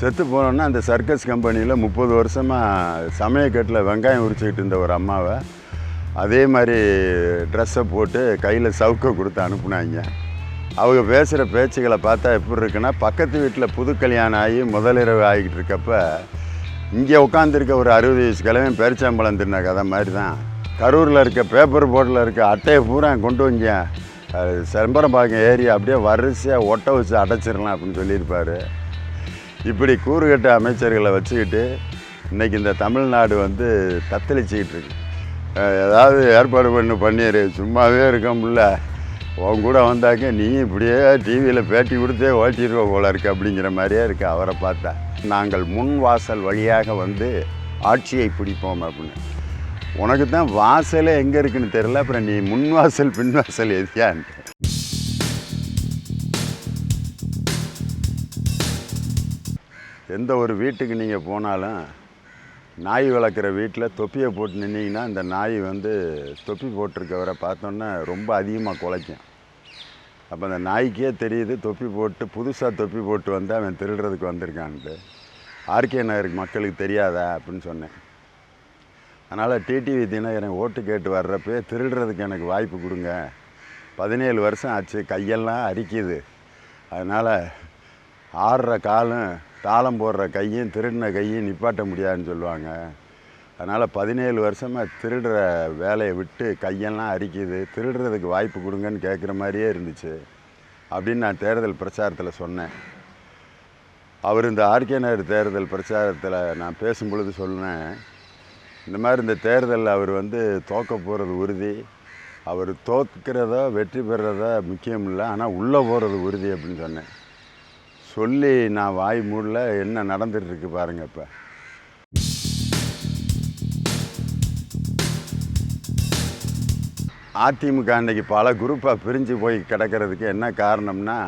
செத்து போனோன்னா அந்த சர்க்கஸ் கம்பெனியில் முப்பது வருஷமாக சமயக்கட்டில் வெங்காயம் உரிச்சிக்கிட்டு இருந்த ஒரு அம்மாவை அதே மாதிரி ட்ரெஸ்ஸை போட்டு கையில் சவுக்கை கொடுத்து அனுப்புனாங்க. அவங்க பேசுகிற பேச்சுகளை பார்த்தா எப்படி இருக்குன்னா பக்கத்து வீட்டில் புது கல்யாணம் ஆகி முதலிரவு ஆகிக்கிட்டு இருக்கப்ப இங்கே உட்காந்துருக்க ஒரு அறுபது வயசு கிழமையும் பேரிச்சாம்பழம் தின்ன கதை மாதிரி தான் கரூரில் இருக்க பேப்பர் போர்டில் இருக்க அட்டையை பூரா கொண்டு வங்க செம்பரம்பாக்கம் ஏரியா அப்படியே வரிசையாக ஒட்ட வச்சு அடைச்சிடலாம் அப்படின்னு சொல்லியிருப்பார். இப்படி கூறுகட்ட அமைச்சர்களை வச்சுக்கிட்டு இன்றைக்கி இந்த தமிழ்நாடு வந்து தத்தளிச்சிக்கிட்டு இருக்கு. ஏதாவது ஏற்பாடு பண்ணு பண்ணிடு சும்மாவே இருக்க முடியல. உன் கூட வந்தாக்க நீ இப்படியே டிவியில் பேட்டி கொடுத்தே ஓட்டிடுவ போல இருக்கு அப்படிங்கிற மாதிரியே இருக்கு அவரை பார்த்தா. நாங்கள் முன் வாசல் வழியாக வந்து ஆட்சியை பிடிப்போம் அப்படின்னு. உனக்கு தான் வாசலே எங்கே இருக்குன்னு தெரியல. அப்புறம் நீ முன் வாசல் பின் வாசல் எதியான்னு எந்த ஒரு வீட்டுக்கு நீங்கள் போனாலும் நாய் வளர்க்குற வீட்டில் தொப்பியை போட்டு நின்னீங்கன்னா இந்த நாய் வந்து தொப்பி போட்டிருக்கவரை பார்த்தோன்னே ரொம்ப அதிகமாக குலைக்கும். அப்போ அந்த நாய்க்கே தெரியுது தொப்பி போட்டு புதுசாக தொப்பி போட்டு வந்து அவன் திருடுறதுக்கு வந்திருக்கான்ட்டு. ஆர்கே நகருக்கு மக்களுக்கு தெரியாதா அப்படின்னு சொன்னேன். அதனால் டிடிவி தினகரன் ஓட்டு கேட்டு வர்றப்பே திருடுறதுக்கு எனக்கு வாய்ப்பு கொடுங்க. பதினேழு வருஷம் ஆச்சு கையெல்லாம் அரிக்குது. அதனால் ஆடுற காலும் தாளம் போடுற கையும் திருடின கையும் நிப்பாட்ட முடியாதுன்னு சொல்லுவாங்க. அதனால் பதினேழு வருஷமாக திருடுற வேலையை விட்டு கையெல்லாம் அரிக்குது. திருடுறதுக்கு வாய்ப்பு கொடுங்கன்னு கேட்குற மாதிரியே இருந்துச்சு. அப்படின்னு நான் தேர்தல் பிரச்சாரத்தில் சொன்னேன். அவர் இந்த ஆர்கே நகர் தேர்தல் பிரச்சாரத்தில் நான் பேசும்பொழுது சொன்னேன். இந்த மாதிரி இந்த தேர்தலில் அவர் வந்து தோக்க போகிறது உறுதி. அவர் தோற்கிறதோ வெற்றி பெறுறதோ முக்கியம் இல்லை. ஆனால் உள்ளே போகிறது உறுதி அப்படின்னு சொன்னேன். சொல்லி நான் வாய் மூடல என்ன நடந்துட்டு இருக்கு பாருங்க இப்போ. அதிமுக அன்னைக்கு பல குரூப்பாக பிரிஞ்சு போய் கிடக்கிறதுக்கு என்ன காரணம்னா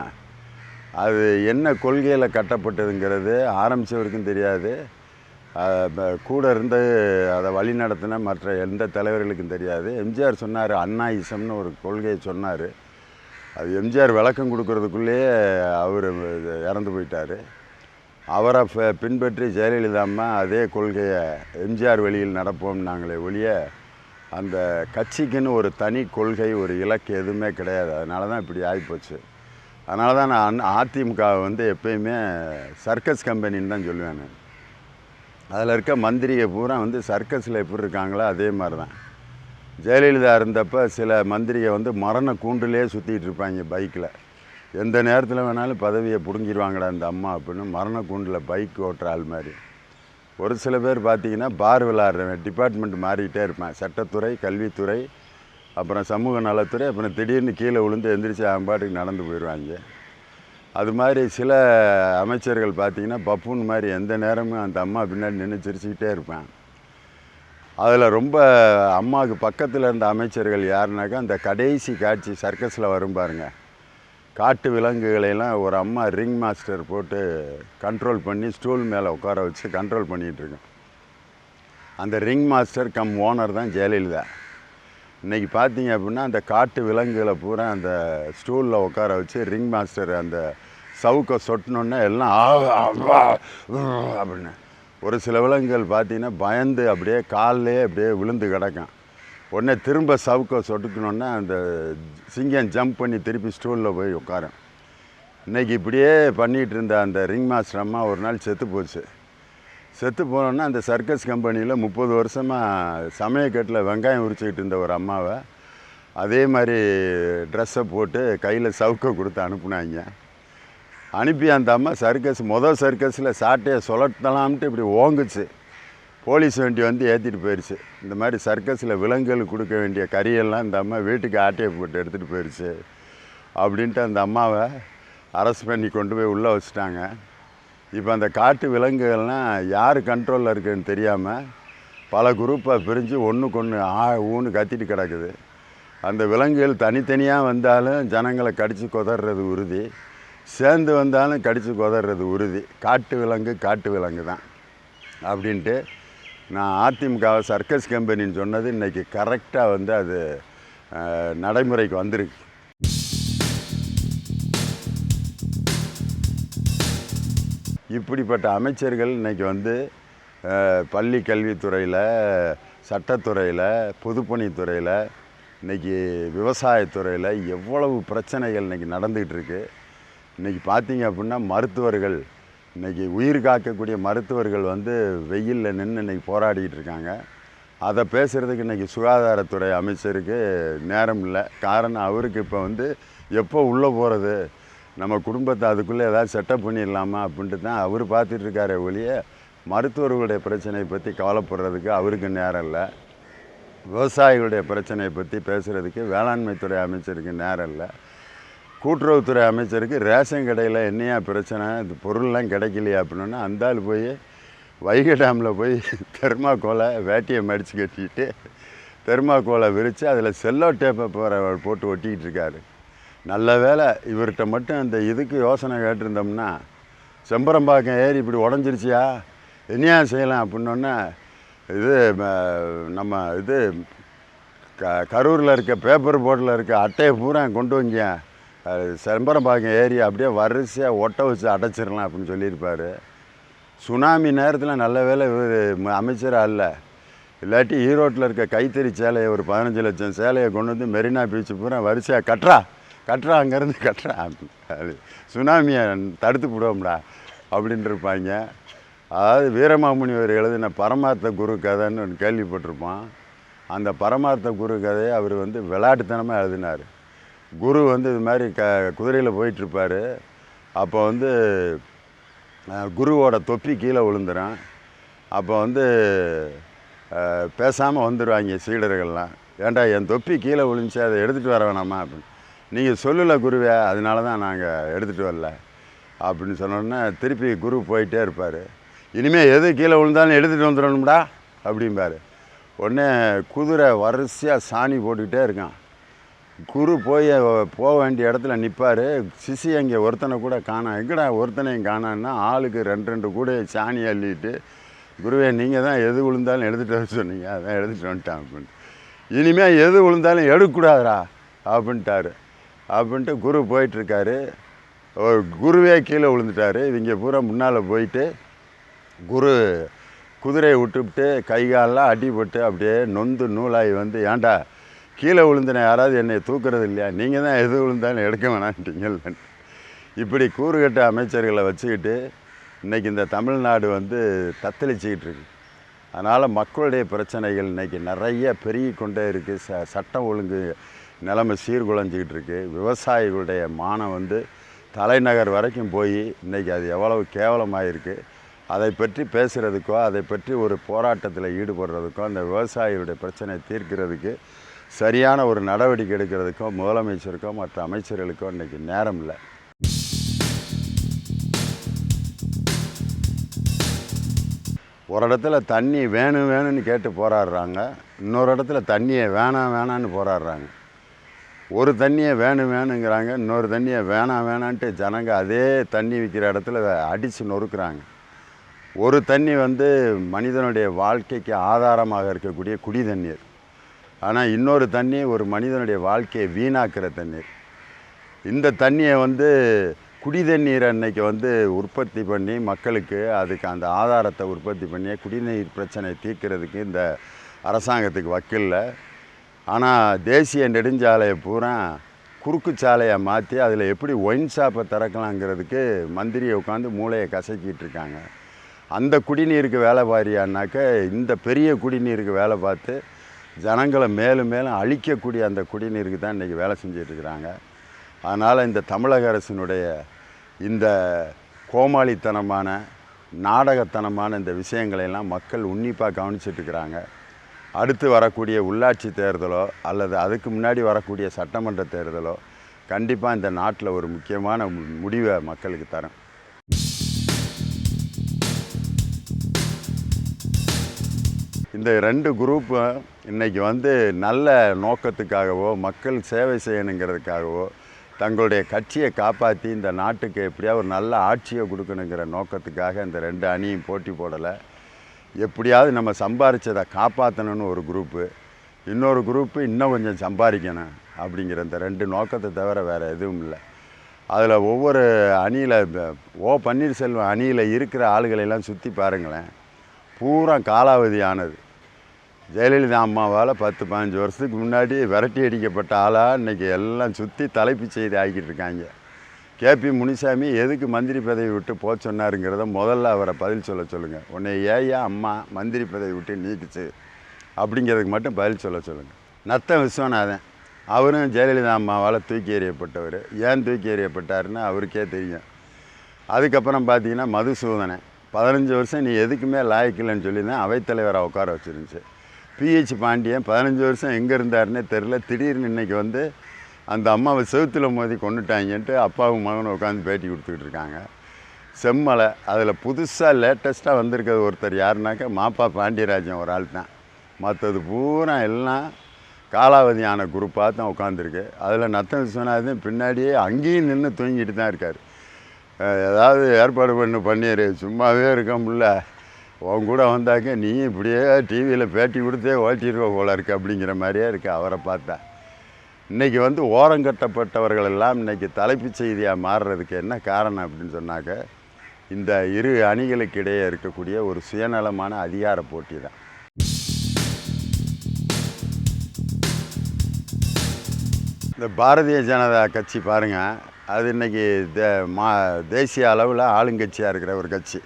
அது என்ன கொள்கையில் கட்டப்பட்டதுங்கிறது ஆரம்பித்தவருக்கும் தெரியாது. கூட இருந்து அதை வழி நடத்தின மற்ற எந்த தலைவர்களுக்கும் தெரியாது. எம்ஜிஆர் சொன்னார் அண்ணா இசம்னு ஒரு கொள்கையை சொன்னார். அது எம்ஜிஆர் விளக்கம் கொடுக்கறதுக்குள்ளேயே அவர் இறந்து போயிட்டார். அவரை பின்பற்றி ஜெயலலிதா அதே கொள்கையை எம்ஜிஆர் வழியில் நடப்போம் நாங்களே ஒழிய அந்த கட்சிக்குன்னு ஒரு தனி கொள்கை ஒரு இலக்கு எதுவுமே கிடையாது. அதனால தான் இப்படி ஆகிப்போச்சு அதனால தான் நான் அண்ணா- அதிமுகவை வந்து எப்பயுமே சர்க்கஸ் கம்பெனின்னு தான் சொல்லுவேன் நான். அதில் இருக்க மந்திரிகை பூரா வந்து சர்க்கஸில் எப்படி இருக்காங்களோ அதே மாதிரி தான். ஜெயலலிதா இருந்தப்போ சில மந்திரிகை வந்து மரண கூண்டுலேயே சுற்றிக்கிட்டு இருப்பாங்க பைக்கில். எந்த நேரத்தில் வேணாலும் பதவியை பிடுங்கிடுவாங்கடா இந்த அம்மா அப்படின்னு மரண கூண்டில் பைக் ஓட்டுற ஆள் மாதிரி. ஒரு சில பேர் பார்த்தீங்கன்னா பார் விளாட்றவன் டிபார்ட்மெண்ட் மாறிக்கிட்டே இருப்பேன். சட்டத்துறை கல்வித்துறை அப்புறம் சமூக நலத்துறை அப்புறம் திடீர்னு கீழே விழுந்து எந்திரிச்சு அவன் பாட்டுக்கு நடந்து போயிடுவாங்க அது மாதிரி சில அமைச்சர்கள் பார்த்தீங்கன்னா பப்புன் மாதிரி எந்த நேரமும் அந்த அம்மா பின்னாடி நின்று சிரிச்சுக்கிட்டே இருப்பேன். அதில் ரொம்ப அம்மாவுக்கு பக்கத்தில் இருந்த அமைச்சர்கள் யாருனாக்கா அந்த கடைசி காட்சி சர்க்கஸில் வரும் பாருங்க. காட்டு விலங்குகளையெல்லாம் ஒரு அம்மா ரிங் மாஸ்டர் போட்டு கண்ட்ரோல் பண்ணி ஸ்டூல் மேலே உட்கார வச்சு கண்ட்ரோல் பண்ணிகிட்ருக்கோம் அந்த ரிங் மாஸ்டர் கம் ஓனர் தான் ஜெயலலிதா. இன்றைக்கி பார்த்தீங்க அப்படின்னா அந்த காட்டு விலங்குகளை பூரா அந்த ஸ்டூலில் உட்கார வச்சு ரிங் மாஸ்டர் அந்த சவுக்கை சொட்டினோன்னே எல்லாம் ஆ, அப்படின்னு. ஒரு சில விலங்குகள் பார்த்தீங்கன்னா பயந்து அப்படியே காலிலே அப்படியே விழுந்து கிடக்கும். உடனே திரும்ப சவுக்கை சொட்டுக்கணுன்னா அந்த சிங்கம் ஜம்ப் பண்ணி திருப்பி ஸ்டூலில் போய் உட்காரும். இன்றைக்கி இப்படியே பண்ணிகிட்டு இருந்த அந்த ரிங் மாஸ்டர் அம்மா ஒரு நாள் செத்து போச்சு. செத்து போனோன்னா அந்த சர்க்கஸ் கம்பெனியில் முப்பது வருஷமாக சமயக்கட்டில் வெங்காயம் உரிச்சிக்கிட்டு இருந்த ஒரு அம்மாவை அதே மாதிரி ட்ரெஸ்ஸை போட்டு கையில் சவுக்கை கொடுத்து அனுப்புனாங்க. அனுப்பி அந்த அம்மா சர்க்கஸ் மொதல் சர்க்கஸில் சாட்டையை சுழட்டலாம்ட்டு இப்படி ஓங்குச்சு. போலீஸ் வண்டி வந்து ஏற்றிட்டு போயிடுச்சு இந்த மாதிரி சர்க்கஸில் விலங்குகளுக்கு கொடுக்க வேண்டிய கறியெல்லாம் இந்த அம்மா வீட்டுக்கு ஆட்டையை போட்டு எடுத்துகிட்டு போயிடுச்சு அப்படின்ட்டு அந்த அம்மாவை அரெஸ்ட் பண்ணி கொண்டு போய் உள்ளே வச்சுட்டாங்க. இப்போ அந்த காட்டு விலங்குகள்லாம் யார் கண்ட்ரோலில் இருக்குன்னு தெரியாமல் பல குரூப்பாக பிரிஞ்சு ஒன்றுக்கு ஒன்று ஆ ஊன்னு கத்திட்டு கிடக்குது. அந்த விலங்குகள் தனித்தனியாக வந்தாலும் ஜனங்களை கடித்து கொதறது உறுதி. சேர்ந்து வந்தாலும் கடித்து குதறது உறுதி. காட்டு விலங்கு காட்டு விலங்கு தான். அப்படின்ட்டு நான் அதிமுகவை சர்க்கஸ் கம்பெனின்னு சொன்னது இன்றைக்கி கரெக்டாக வந்து அது நடைமுறைக்கு வந்திருக்கு. இப்படிப்பட்ட அமைச்சர்கள் இன்னைக்கு வந்து பள்ளி கல்வித்துறையில் சட்டத்துறையில் பொதுப்பணித்துறையில் இன்னைக்கு விவசாயத்துறையில் எவ்வளவு பிரச்சனைகள் இன்னைக்கு நடந்துகிட்டு இருக்குது இன்றைக்கி பார்த்தீங்க அப்படின்னா மருத்துவர்கள் இன்னைக்கு உயிர் காக்கக்கூடிய மருத்துவர்கள் வந்து வெயிலில் நின்று இன்னைக்கு போராடிக்கிட்டு இருக்காங்க. அதை பேசுகிறதுக்கு இன்றைக்கி சுகாதாரத்துறை அமைச்சருக்கு நேரம் இல்லை. காரணம் அவருக்கு இப்போ வந்து எப்போ உள்ளே போகிறது நம்ம குடும்பத்தை அதுக்குள்ளே ஏதாவது செட்டப் பண்ணிடலாமா அப்படின்ட்டு தான் அவர் பார்த்துட்ருக்காரு ஒழிய மருத்துவர்களுடைய பிரச்சனையை பற்றி கவலைப்படுறதுக்கு அவருக்கு நேரம் இல்லை. விவசாயிகளுடைய பிரச்சனையை பற்றி பேசுகிறதுக்கு வேளாண்மைத்துறை அமைச்சருக்கு நேரம் இல்லை. கூட்டுறவுத்துறை அமைச்சருக்கு ரேஷன் கடையில் என்னையா பிரச்சனை? இது பொருள்லாம் கிடைக்கலையா அப்படின்னா அந்த ஆள் போய் வைகை டேமில் போய் தெர்மாக்கோலை வேட்டியை மடித்து கட்டிட்டு தெர்மாக்கோலை விரித்து அதில் செல்லோ டேப்பை போகிற போட்டு ஒட்டிக்கிட்டு இருக்காரு. நல்ல வேளை இவர்கிட்ட மட்டும் அந்த இதுக்கு யோசனை கேட்டிருந்தோம்னா செம்பரம்பாக்கம் ஏறி இப்படி உடஞ்சிருச்சியா? என்னையா செய்யலாம் அப்படின்னோடனே இது நம்ம இது க கரூரில் இருக்க பேப்பர் போர்டில் இருக்க அட்டையை பூரா கொண்டு வந்தேன் அது செம்பரம்பாக்கம் ஏரியா அப்படியே வரிசையாக ஒட்ட வச்சு அடைச்சிடலாம் அப்படின்னு சொல்லியிருப்பார். சுனாமி நேரத்தில் நல்ல வேளை இவர் அமைச்சராக இல்லை. இல்லாட்டி ஈரோட்டில் இருக்க கைத்தறி சேலையை ஒரு பதினஞ்சு லட்சம் சேலையை கொண்டு வந்து மெரினா பீச்சு பூரா வரிசையாக கட்டுறா. கட்டுறா அங்கேருந்து கட்டுறா. அது சுனாமியை தடுத்து விடுவோம்டா அப்படின்ட்டு இருப்பாங்க. அதாவது வீரமாமுனிவர் எழுதின பரமார்த்த குரு கதைன்னு ஒன்று கேள்விப்பட்டிருப்பான் அந்த பரமார்த்த குரு கதையை அவர் வந்து விளையாட்டுத்தனமாக எழுதினார். குரு வந்து இது மாதிரி க குதிரையில் போயிட்டுருப்பார். அப்போ வந்து குருவோட தொப்பி கீழே விழுந்துடும் அப்போ வந்து பேசாமல் வந்துடுவாங்க சீடர்கள்லாம். ஏன்டா என் தொப்பி கீழே விழுந்துச்சு அதை எடுத்துகிட்டு வர வேணாமா? அப்படின்னு. நீங்கள் சொல்லலை குருவே அதனால தான் நாங்கள் எடுத்துகிட்டு வரல. அப்படின்னு சொன்னோன்னே திருப்பி குரு போயிட்டே இருப்பார். இனிமேல் எது கீழே விழுந்தாலும் எடுத்துகிட்டு வந்துடணும்டா அப்படிம்பாரு. உடனே குதிரை வரிசையாக சாணி போட்டுக்கிட்டே இருக்கான். குரு போய் போக வேண்டிய இடத்துல நிற்பார் சிசி அங்கே ஒருத்தனை கூட காணாம் எங்கடா ஒருத்தனையும் காணான்னா ஆளுக்கு ரெண்டு ரெண்டு கூட சாணி அள்ளிட்டு குருவே நீங்கள் தான் எது விழுந்தாலும் எடுத்துகிட்டு வர சொன்னீங்க அதான் எடுத்துகிட்டு வந்துட்டான் அப்படின்னு இனிமேல் எது விழுந்தாலும் எடுக்கக்கூடாதுடா அப்படின்ட்டாரு. அப்படின்ட்டு குரு போயிட்டுருக்காரு. குருவே கீழே விழுந்துட்டாரு இவங்க பூரா முன்னால் போயிட்டு குரு குதிரையை விட்டுவிட்டு கை காலெல்லாம் அடிபட்டு அப்படியே நொந்து நூலாகி வந்து ஏன்டா கீழே விழுந்தின யாராவது என்னை தூக்குறது இல்லையா? நீங்கள் தான் எது விழுந்தாலும் எடுக்க வேணான்ட்டீங்கல்ல இப்படி கூறுகட்ட அமைச்சர்களை வச்சுக்கிட்டு இன்றைக்கி இந்த தமிழ்நாடு வந்து தத்தளிச்சிக்கிட்டு இருக்கு. அதனால் மக்களுடைய பிரச்சனைகள் இன்றைக்கி நிறைய பெருகி கொண்டே இருக்குது ச சட்டம் ஒழுங்கு நிலைமை சீர்குலைஞ்சிக்கிட்டு இருக்குது விவசாயிகளுடைய மானம் வந்து தலைநகர் வரைக்கும் போய் இன்றைக்கி அது எவ்வளவு கேவலமாக இருக்குது அதை பற்றி பேசுகிறதுக்கோ அதை பற்றி ஒரு போராட்டத்தில் ஈடுபடுறதுக்கோ அந்த விவசாயிகளுடைய பிரச்சனையை தீர்க்கிறதுக்கு சரியான ஒரு நடவடிக்கை எடுக்கிறதுக்கோ முதலமைச்சருக்கோ மற்ற அமைச்சர்களுக்கோ இன்றைக்கி நேரம் இல்லை. ஒரு இடத்துல தண்ணி வேணும் வேணும்னு கேட்டு போராடுறாங்க. இன்னொரு இடத்துல தண்ணியை வேணாம் வேணான்னு போராடுறாங்க. ஒரு தண்ணியை வேணும் வேணுங்கிறாங்க. இன்னொரு தண்ணியை வேணாம் வேணான்ட்டு ஜனங்க அதே தண்ணி விற்கிற இடத்துல அடித்து நொறுக்கிறாங்க. ஒரு தண்ணி வந்து மனிதனுடைய வாழ்க்கைக்கு ஆதாரமாக இருக்கக்கூடிய குடி தண்ணீர் ஆனால் இன்னொரு தண்ணி ஒரு மனிதனுடைய வாழ்க்கையை வீணாக்கிற தண்ணீர். இந்த தண்ணியை வந்து குடி தண்ணீர் அன்னைக்கு வந்து உற்பத்தி பண்ணி மக்களுக்கு அதுக்கு அந்த ஆதாரத்தை உற்பத்தி பண்ணி குடிநீர் பிரச்சனை தீர்க்கிறதுக்கு இந்த அரசாங்கத்துக்கு வக்கில்ல. ஆனால் தேசிய நெடுஞ்சாலையை பூரா குறுக்கு சாலையை மாற்றி அதில் எப்படி ஒயின் ஷாப்பை திறக்கலாங்கிறதுக்கு மந்திரியை உட்காந்து மூளையை கசக்கிட்டு இருக்காங்க. அந்த குடிநீருக்கு வேலை பாரியானாக்க இந்த பெரிய குடிநீருக்கு வேலை பார்த்து ஜனங்களை மேலும் மேலும் அழிக்கக்கூடிய அந்த குடிநீருக்கு தான் இன்றைக்கி வேலை செஞ்சிட்ருக்கிறாங்க அதனால் இந்த தமிழக அரசினுடைய இந்த கோமாளித்தனமான நாடகத்தனமான இந்த விஷயங்களை எல்லாம் மக்கள் உன்னிப்பாக கவனிச்சிட்டு இருக்கிறாங்க. அடுத்து வரக்கூடிய உள்ளாட்சி தேர்தலோ அல்லது அதுக்கு முன்னாடி வரக்கூடிய சட்டமன்ற தேர்தலோ கண்டிப்பாக இந்த நாட்டில் ஒரு முக்கியமான மு- முடிவை மக்களுக்கு தரும். இந்த ரெண்டு குரூப்பும் இன்றைக்கி வந்து நல்ல நோக்கத்துக்காகவோ மக்கள் சேவை செய்யணுங்கிறதுக்காகவோ தங்களுடைய கட்சியை காப்பாற்றி இந்த நாட்டுக்கு எப்படியா ஒரு நல்ல ஆட்சியை கொடுக்கணுங்கிற நோக்கத்துக்காக இந்த ரெண்டு அணியும் போட்டி போடலை. எப்படியாவது நம்ம சம்பாரித்ததை காப்பாற்றணும்னு ஒரு குரூப்பு இன்னொரு குரூப்பு இன்னும் கொஞ்சம் சம்பாதிக்கணும் அப்படிங்கிற இந்த ரெண்டு நோக்கத்தை தவிர வேறு எதுவும் இல்லை. அதில் ஒவ்வொரு அணியில் ஓ பன்னீர்செல்வம் அணியில் இருக்கிற ஆளுகளையெல்லாம் சுற்றி பாருங்களேன். பூரா காலாவதி ஆனது ஜெயலலிதா அம்மாவால் பத்து பதினஞ்சு வருஷத்துக்கு முன்னாடி விரட்டி அடிக்கப்பட்ட ஆளாக இன்றைக்கி எல்லாம் சுற்றி தலைப்பு செய்தி ஆக்கிட்டு இருக்காங்க. கேபி முனிசாமி எதுக்கு மந்திரி பதவி விட்டு போக சொன்னாருங்கிறத முதல்ல அவரை பதில் சொல்ல சொல்லுங்கள் உன்னை ஏயா அம்மா மந்திரி பதவி விட்டு நீக்குச்சு அப்படிங்கிறதுக்கு மட்டும் பதில் சொல்ல சொல்லுங்கள் நத்த விஸ்வநாதன் அவரும் ஜெயலலிதா அம்மாவால் தூக்கி எறியப்பட்டவர். ஏன் தூக்கி எறியப்பட்டாருன்னு அவருக்கே தெரியும். அதுக்கப்புறம் பார்த்தீங்கன்னா மதுசூதனன் பதினஞ்சு வருஷம் நீ எதுக்குமே லாயக்கில்லைன்னு சொல்லி தான் அவைத்தலைவரை உட்கார வச்சுருந்துச்சு. பிஹெச் பாண்டியன் பதினஞ்சு வருஷம் எங்கே இருந்தாருன்னே தெரில திடீர்னு இன்றைக்கி வந்து அந்த அம்மாவை செவுத்தில் மோதி கொண்டுட்டாங்கன்ட்டு அப்பாவும் மகனும் உட்காந்து பேட்டி கொடுத்துக்கிட்டு இருக்காங்க. செம்மலை. அதில் புதுசாக லேட்டஸ்ட்டாக வந்திருக்கிறது ஒருத்தர் யாருனாக்கா மாப்பா பாண்டியராஜன் ஒரு ஆள் தான். மற்றது பூரா எல்லாம் காலாவதியான குரூப்பாக தான் உட்காந்துருக்கு அதில் நத்தம் விஸ்வநாதன் பின்னாடியே அங்கேயும் நின்று தூங்கிட்டு தான் இருக்கார். ஏதாவது ஏற்பாடு பண்ணு பண்ணிடு சும்மாவே இருக்க முடியல. உன் கூட வந்தாக்க நீ இப்படியே டிவியில் பேட்டி கொடுத்தே ஓட்டிடுவ போல இருக்க அப்படிங்கிற மாதிரியே இருக்குது அவரை பார்த்தா. இன்றைக்கி வந்து ஓரங்கட்டப்பட்டவர்கள் எல்லாம் இன்றைக்கி தலைப்புச் செய்தியாக மாறுறதுக்கு என்ன காரணம் அப்படின்னு சொன்னாக்க இந்த இரு அணிகளுக்கு இடையே இருக்கக்கூடிய ஒரு சுயநலமான அதிகார போட்டி தான். இந்த பாரதிய ஜனதா கட்சி பாருங்கள் அது இன்றைக்கி தே மா தேசிய அளவில் ஆளுங்கட்சியாக இருக்கிற ஒரு கட்சி.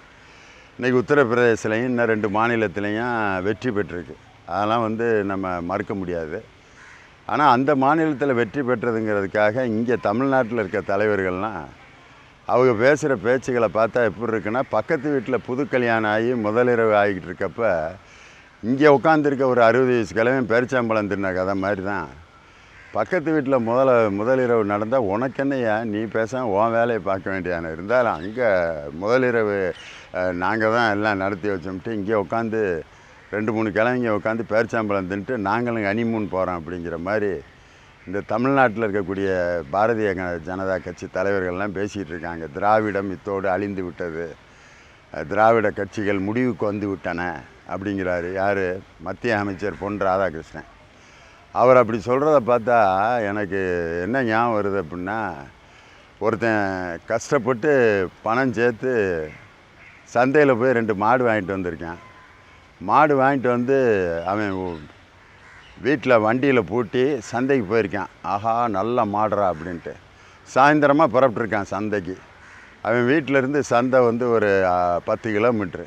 இன்றைக்கி உத்தரப்பிரதேசலையும் இன்னும் ரெண்டு மாநிலத்திலையும் வெற்றி பெற்றிருக்கு. அதெல்லாம் வந்து நம்ம மறுக்க முடியாது. ஆனால் அந்த மாநிலத்தில் வெற்றி பெற்றதுங்கிறதுக்காக இங்கே தமிழ்நாட்டில் இருக்க தலைவர்கள்லாம் அவங்க பேசுகிற பேச்சுகளை பார்த்தா எப்படி இருக்குன்னா பக்கத்து வீட்டில் புது கல்யாணம் ஆகி முதலிரவு ஆகிக்கிட்டு இருக்கப்ப இங்கே உட்காந்துருக்க ஒரு அறுபது வயசு கிழமையும் பெருச்சாம்பழம் தின்ன கதை மாதிரி தான் பக்கத்து வீட்டில் முதல முதலிரவு நடந்தால் உனக்கென்னையா நீ பேசாம உன் வேலையை பார்க்க வேண்டியான இருந்தாலும் அங்கே முதலிரவு நாங்கள் தான் எல்லாம் நடத்தி வச்சோம்ட்டு இங்கே உட்காந்து ரெண்டு மூணு கிழமைங்க உட்காந்து பேரிச்சாம்பழம் தின்ட்டு நாங்களும் அனிமூன் போகிறோம் அப்படிங்கிற மாதிரி இந்த தமிழ்நாட்டில் இருக்கக்கூடிய பாரதிய ஜனதா கட்சி தலைவர்கள்லாம் பேசிகிட்டு இருக்காங்க. திராவிடம் இத்தோடு அழிந்து விட்டது. திராவிட கட்சிகள் முடிவுக்கு வந்து விட்டன அப்படிங்கிறாரு. யார்? மத்திய அமைச்சர் பொன் ராதாகிருஷ்ணன். அவர் அப்படி சொல்கிறத பார்த்தா எனக்கு என்ன ஞாபகம் வருது அப்படின்னா ஒருத்தன் கஷ்டப்பட்டு பணம் சேர்த்து சந்தையில் போய் ரெண்டு மாடு வாங்கிட்டு வந்திருக்கேன். மாடு வாங்கிட்டு வந்து அவன் வீட்டில் வண்டியில் பூட்டி சந்தைக்கு போயிருக்கான். ஆஹா நல்ல மாடுறா அப்படின்ட்டு. சாயந்தரமாக புறப்பட்டுருக்கான் சந்தைக்கு. அவன் வீட்டில் இருந்து சந்தை வந்து ஒரு பத்து கிலோமீட்ரு.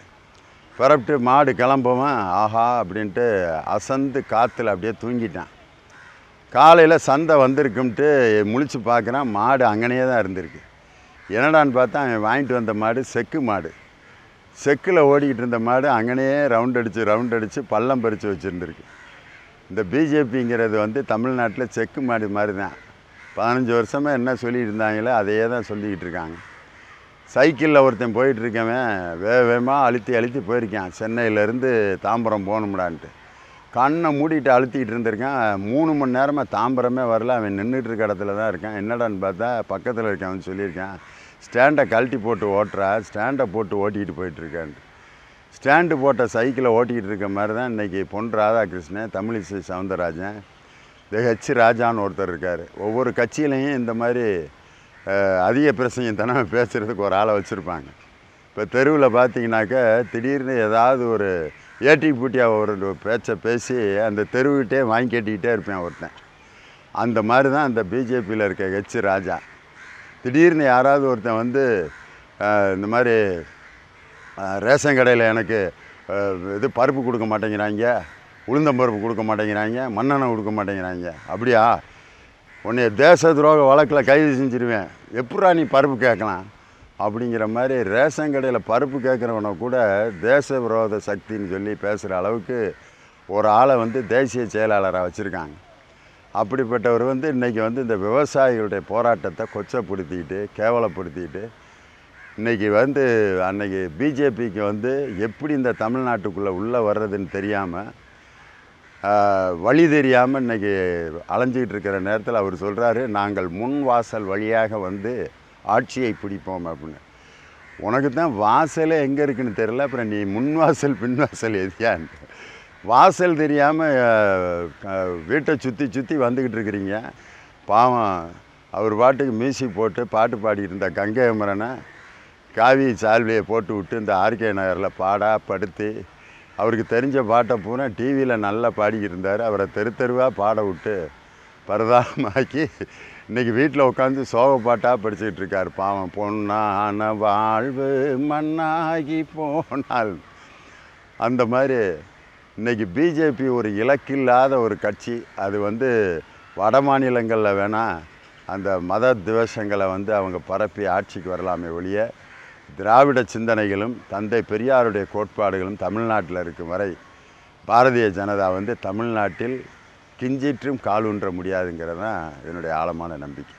புறப்பட்டு மாடு கிளம்புவேன். ஆஹா அப்படின்ட்டு அசந்து காற்றுல அப்படியே தூங்கிட்டான். காலையில் சந்தை வந்திருக்கும்ட்டு முழிச்சு பார்க்குறான் மாடு அங்கனையே தான் இருந்திருக்கு. என்னடான்னு பார்த்தா அவன் வாங்கிட்டு வந்த மாடு செக்கு மாடு. செக்கில் ஓடிக்கிட்டு இருந்த மாடு அங்கனையே ரவுண்ட் அடித்து ரவுண்ட் அடித்து பள்ளம் பறித்து வச்சுருந்துருக்கு. இந்த பிஜேபிங்கிறது வந்து தமிழ்நாட்டில் செக்கு மாடு மாதிரி தான் பதினஞ்சு வருஷமாக என்ன சொல்லிகிட்டு இருந்தாங்களோ அதையே தான் சொல்லிக்கிட்டு இருக்காங்க. சைக்கிளில் ஒருத்தன் போயிட்டுருக்கவன் வேக வேகமாக அழுத்தி அழுத்தி போயிருக்கான். சென்னையிலேருந்து தாம்பரம் போகணும்டான்ட்டு. கண்ணை மூடிட்டு அழுத்திக்கிட்டு இருந்திருக்கான். மூணு மணி நேரமாக தாம்பரமே வரல. அவன் நின்றுட்டு இருக்க இடத்துல தான் இருக்கான். என்னடான்னு பார்த்தா பக்கத்தில் இருக்கவன் சொல்லியிருக்கான். ஸ்டாண்டை கழட்டி போட்டு ஓட்டுறா ஸ்டாண்டை போட்டு ஓட்டிக்கிட்டு போயிட்டுருக்கான்ட்டு ஸ்டாண்டு போட்ட சைக்கிளை ஓட்டிக்கிட்டு இருக்க மாதிரி தான் இன்றைக்கி பொன் ராதாகிருஷ்ணன் தமிழிசை சவுந்தரராஜன் இந்த ஹெச் ராஜான்னு ஒருத்தர் இருக்கார். ஒவ்வொரு கட்சியிலையும் இந்த மாதிரி அதிக பிரசங்கம் தானே பேசுகிறதுக்கு ஒரு ஆளை வச்சுருப்பாங்க. இப்போ தெருவில் பார்த்தீங்கன்னாக்கா திடீர்னு ஏதாவது ஒரு ஏட்டி பூட்டியாக ஒரு பேச்சை பேசி அந்த தெருவிட்டே வாங்கி கேட்டிக்கிட்டே இருப்பேன் ஒருத்தன். அந்த மாதிரி தான் அந்த பிஜேபியில் இருக்க ஹெச் ராஜா. திடீர்னு யாராவது ஒருத்தன் வந்து இந்த மாதிரி ரேஷன் கடையில் எனக்கு இது பருப்பு கொடுக்க மாட்டேங்கிறாங்க உளுந்தம் பருப்பு கொடுக்க மாட்டேங்கிறாங்க மண்ணெண்ணெய் கொடுக்க மாட்டேங்கிறாங்க. அப்படியா? உன்னை தேச துரோக வழக்கில் கைது செஞ்சிருவேன். எப்படா நீ பருப்பு கேட்கலாம்? அப்படிங்கிற மாதிரி ரேஷன் கடையில் பருப்பு கேட்குறவனை கூட தேச விரோத சக்தின்னு சொல்லி பேசுகிற அளவுக்கு ஒரு ஆளை வந்து தேசிய செயலாளராக வச்சுருக்காங்க. அப்படிப்பட்டவர் வந்து இன்றைக்கி வந்து இந்த விவசாயிகளுடைய போராட்டத்தை கொச்சப்படுத்திக்கிட்டு கேவலப்படுத்திக்கிட்டு இன்றைக்கி வந்து அன்னைக்கு பிஜேபிக்கு வந்து எப்படி இந்த தமிழ்நாட்டுக்குள்ளே உள்ளே வர்றதுன்னு தெரியாமல் வழி தெரியாமல் இன்றைக்கி அலைஞ்சிக்கிட்டு இருக்கிற நேரத்தில் அவர் சொல்கிறாரு நாங்கள் முன் வாசல் வழியாக வந்து ஆட்சியை பிடிப்போம் அப்படின்னு. உனக்கு தான் வாசலே எங்கே இருக்குன்னு தெரியல அப்புறம் நீ முன் வாசல் பின் வாசல் எதியான்னு வாசல் தெரியாமல் வீட்டை சுற்றி சுற்றி வந்துக்கிட்டு இருக்கிறீங்க. பாவம் அவர் பாட்டுக்கு மியூசிக் போட்டு பாட்டு பாடிட்டு இருந்த கங்கை அமரனை காவி சால்வியை போட்டு விட்டு இந்த ஆர்கே நகரில் பாடா படுத்தி அவருக்கு தெரிஞ்ச பாட்டை பூரா டிவியில் நல்லா பாடிக்கிட்டு இருந்தார் அவரை தெரு தெருவாக பாட விட்டு பரதாமாக்கி இன்றைக்கி வீட்டில் உட்காந்து சோக பாட்டாக படிச்சுக்கிட்டு இருக்கார். பாவம் பொன்னான வாழ்வு மண்ணாகி போனால் அந்த மாதிரி இன்றைக்கி பிஜேபி ஒரு இலக்கில்லாத ஒரு கட்சி. அது வந்து வட மாநிலங்களில் வேணால் அந்த மத துவேஷங்களை வந்து அவங்க பரப்பி ஆட்சிக்கு வரலாமே ஒழிய திராவிட சிந்தனைகளும் தந்தை பெரியாருடைய கோட்பாடுகளும் தமிழ்நாட்டில் இருக்கும் வரை பாரதிய ஜனதா வந்து தமிழ்நாட்டில் கிஞ்சிற்றும் காலூன்ற முடியாதுங்கிறது தான் என்னுடைய ஆழமான நம்பிக்கை.